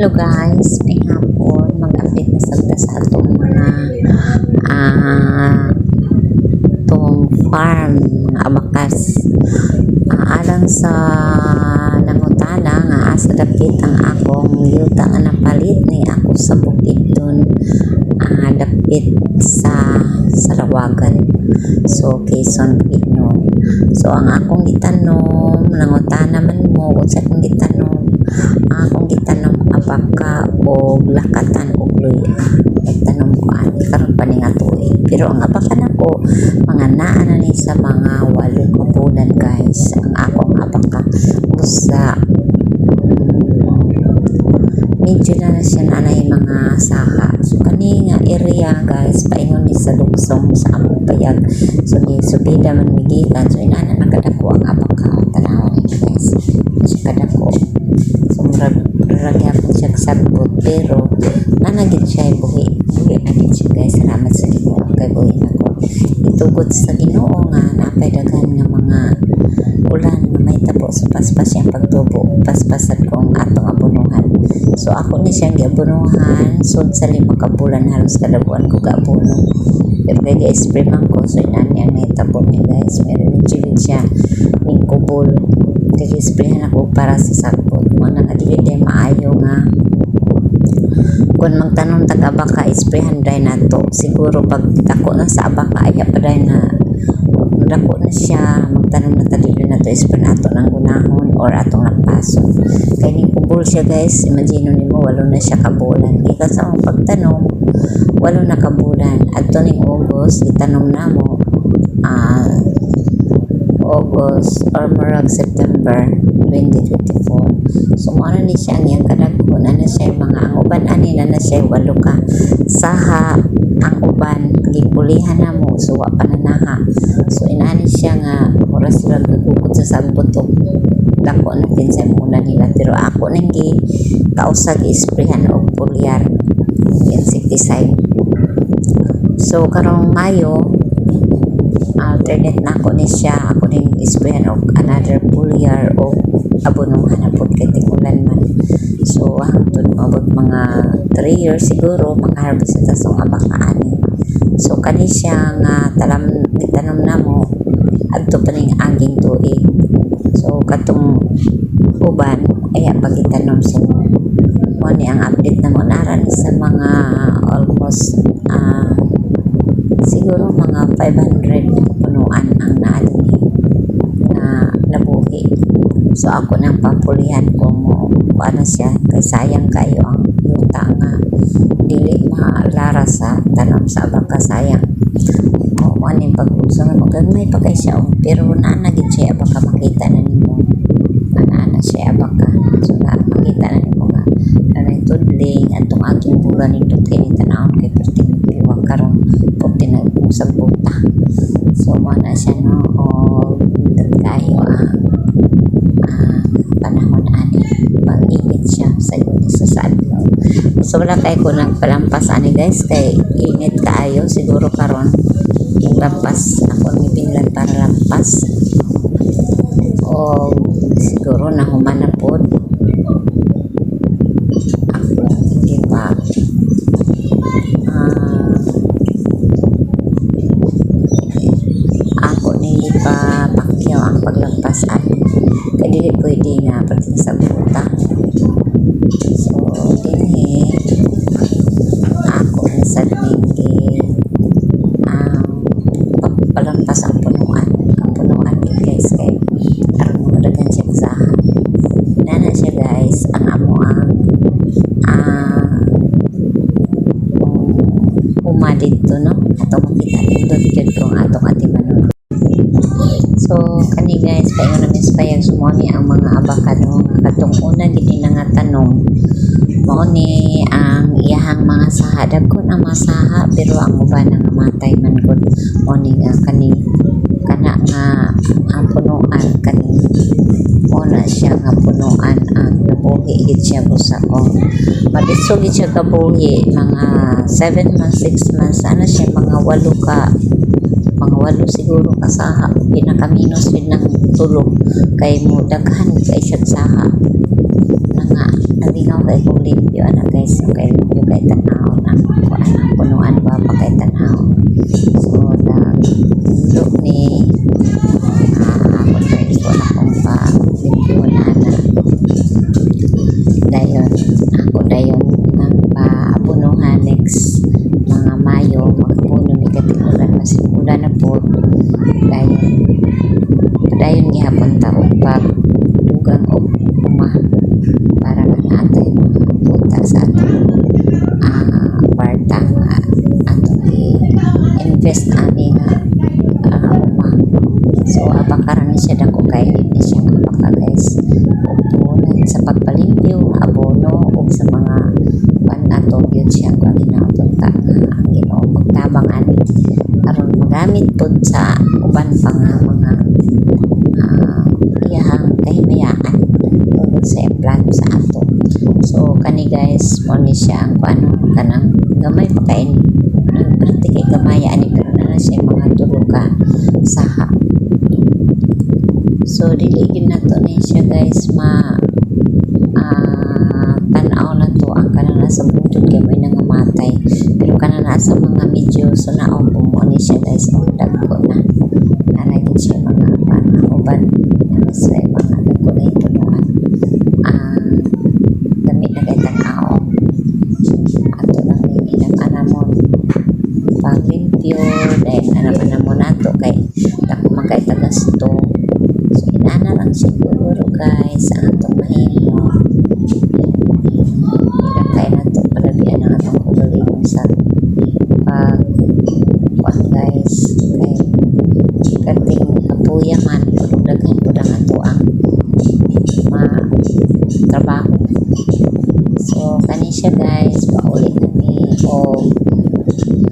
Hello guys, may hapon. Mag-update na sagda sa atong mga ah tong farm nga abakas. Ah, alang sa nangutana nga asa dapit ang akong yuta nga napalit ni ako sa bukid dun ah, dapit sa Sarawagan. So Quezon Bukidnon so ang akong gitanom nangutana man mo kung sa akong gitanom akong gitanom abaka o lakatan o luya nagtanom ko ani karon pa ni nga tuig pero ang abaka nako mga naa na ni sa mga walo ka bulan guys. Ang akong abaka busa medyo na na siya nanay mga saha. So kani nga area guys paingon ni sa luksong sa among payag. So ni subida man migikan so inana ang abaka tanaw guys so kadako so murag murag sagbot pero nanagid siya buhi. Buhi na siya guys. Salamat sa Ginoo kay buhi nako itugod sa Ginoo nga napay daghan nga mga ulan nga may tabo. So paspas siyang pagtubo. Paspasad ko ang atong abunuhan. So ako ni siyang giabunuhan. Sud sa lima ka bulan halos kada buwan ko gaabuno. Pero kay gi-spray ko. So inan niya may tabo niya guys. Meron ni Jilid siya ning kubol kay gi-sprayhan ako para sa sakbot mo na nga kung magtanong tag abaka isprehan dai na to siguro pag dako na sa abaka aya pa dai na dako na siya. Magtanong na talilo na to ispre na to ng gunahon or atong lampaso kay ni kubol siya guys. Imagine nimo walo na siya kabulan. Ika sa mong pagtanong walo na kabulan. Adto ning August itanong namo ah August or murag September 2024 mo ni siya ang iyang kadagko na na siya mga ang uban ani na na siya walo ka. Saha ang uban gipulihan na mo so wa pa na naha. So inani siya nga oras sila gagukod sa sagbutok dako na kinsay muna nila. Pero ako nang gi kausag isprehan og pulyar insecticide. So karong Mayo alternate na ako ni siya. Ako ning isprayan og another pulyar o abonuhan na po kay tigulan man. So hangtod maabot mga 3 years siguro makaharvest sa tasong abakaan so kani siya nga talam gitanom na mo. Adto pa ning aging tuig. So katong uban aya pagitanom so mo. Ni ang update na mo. Naran sa mga almost ah siguro mga 500 punuan ang naadini na nabuhi. So ako nang papulihan ko mo ano siya? Kay sayang kayo ang yuta nga. Dili malara sa tanam sa baka sayang. O mo aning pagpuso nga magagmay pa kay siya oh. pero naanagid siya baka makita na nimo na naana siya baka so na makita na nimo nga. Na tudling atong aking bulan nito kay tanawon kay perting piwang karon puti na sa buta. So mo na siya no? O tayo ang ah, panahon ani pag-init siya sa sa sadlaw so wala kay ko nagpalampas ani guys. Kay init kaayo siguro karon. Lampas ako ni pinlan para lampas o siguro nahuman na po ako hindi pa ah ako ni pa pakyaw ang paglampasan kaya dili pwede nga pati sa buta so dinhi ako ni sa linggi ang palampas ang punuan ang punuan ni guys kay aron mo dagan siya sa nana siya guys ang amo ang ah uma dito no atong makita nindot jud kung atong atimanon so namin sa payag sumoni ang mga abakado nga katong una gid nga tanong. Mao ni ang iyahang mga saha. Dagko ang mga saha pero ang uban nga matay man gud mao ni nga kani kana nga ang punuan kani. Una siya nga punuan ang nabuhi gid siya busa ko. Mabitso gid siya kabuhi mga 7 months 6 months ano siya mga walo ka mga walo siguro kasaha pinakaminos yun ng tulog kay mo daghan kay siya saha na nga naligo Lingaw kay kung limpyo ana guys. Kay limpyo kay tanaw na kuan ang punuan ba pa kay tanaw. So nag look ni ah ako try ko na kung pa limpyo na na. Dayon ako dayon ang paapunuhan next mga Mayo magpuno ni katigulan kasi ulan na po dayon dayon gihapon ta og pag dugang og uma para nga natay mga punta sa ato ah kwarta. Nga atong i-invest ani nga ah, uma. So abakaran ni siya dako kay ni siya nga baka guys upunan sa pagpalimpyo abono ug sa mga pan ato yun siya kung ginapunta nga ang Ginoo magtabang ani aron magamit pud sa uban pa nga mga ah, iyahang kahimayaan tungkol sa plan sa ato so kani guys mo ni siya ang ano kanang gamay pa kay ni nagperti kay gamay ani pero na siya mga tulo saha so dili gyud nato ni siya guys ma ah tan-aw na to ang kanang nasa bundod kay may nangamatay pero kanang nasa mga medyo sunaon po ni siya guys o dagko na nalagyan siya mga panauban na nasa mga dagko na itunuan ah dami na kay tan-aw ato lang ni ilang anamon pag limpyo dahil anam-anamon nato kay dako man kay tagasto so inana lang siguro guys ang atong mahimo ilakay na to. Palabian ang atong kugalingon sa pag kuan guys kay kating apuya man daghan po ang ato ang ma trabaho so kani guys paulit na ni o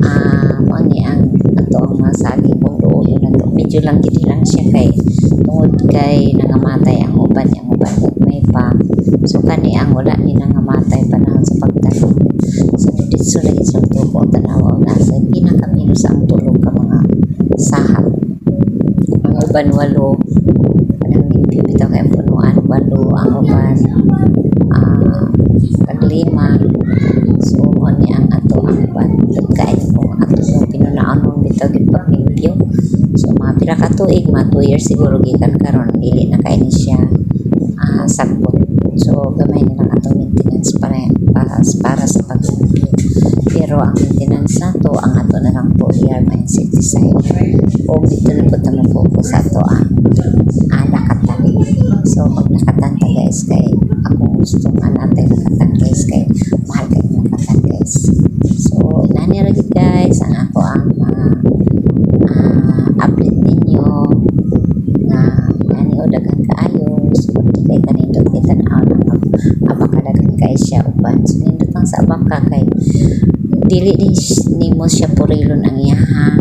ah mo ni ang ato ang masagi kung doon na to medyo lang gidi lang siya kay tungod kay nangamatay ang uban ang uban may pa so kani ang wala ni nangamatay panahon sa pagtanom so dito lagi sa tubo tanawa na sa pinakamino sa ang tulog ka mga sahab ang uban walo. Anang limpyo bitaw kay punuan walo ang uban. Ah paglima so mo ni ang ato ang uban. Kay kung ato yung pinunaon mong bitaw gid paglimpyo so mga pira ka tuig mga 2 years siguro gikan karon dili na kay ni siya. Ah sagbot so gamay na lang atong maintenance para para, para sa paglimpyo pero ang maintenance nato ang ato na lang foliar mga insecticide o dito na po tamo focus ato ang ah, nakatan so pag nakatan ta guys kay ako gusto nga natin nakatan guys kay mahal kay nakatan guys so inani ra gid guys ang ako ang mga ah, update ninyo na ani o dagan kaayo so di kay kanindot kay tan-aw ng abaka dagan kay siya uban so nindot lang sa abaka kay dili ni nimo siya purilon ang iyahang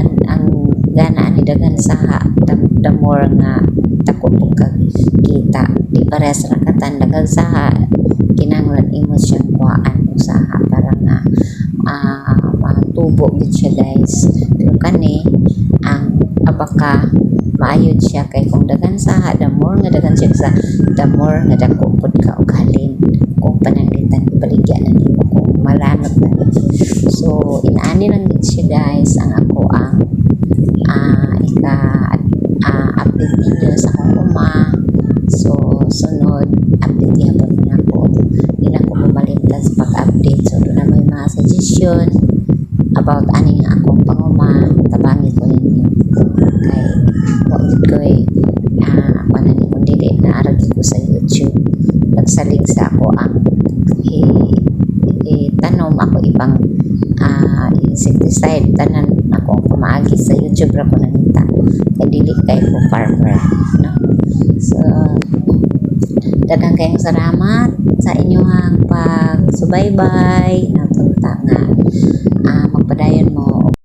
ang, ang gana ani dagan sa the, the more nga takot mo kag kita. Di pares ra katan dagan saha kinahanglan imo siya kuhaan usaha para nga ah matubo gid siya guys. Pero kani ang abaka maayod siya kay kung dagan saha the more nga dagan siya sa the more nga dako pud ka og halin kung pananglitan baligyan na nimo kung malanot na nimo so inaani lang gid siya guys. Ang ako ang ah ika ah, update ninyo sa akong uma. So sunod update yapon na ako. Hindi na ako bumalimtan sa pag-update. So doon na may mga suggestion about aning akong panguma. Tabangi ko ninyo. Kay wag gid ko eh ah panan ni kung dili na aragi ko sa YouTube. Nagsalig sa ako ang i- itanom ako ibang insecticide. Tanan ako ang pamaagi sa YouTube ra ko nanita kay dili kay ko farmer no? So daghang kayong salamat sa inyong pagsubaybay. Na tunta nga ah magpadayon mo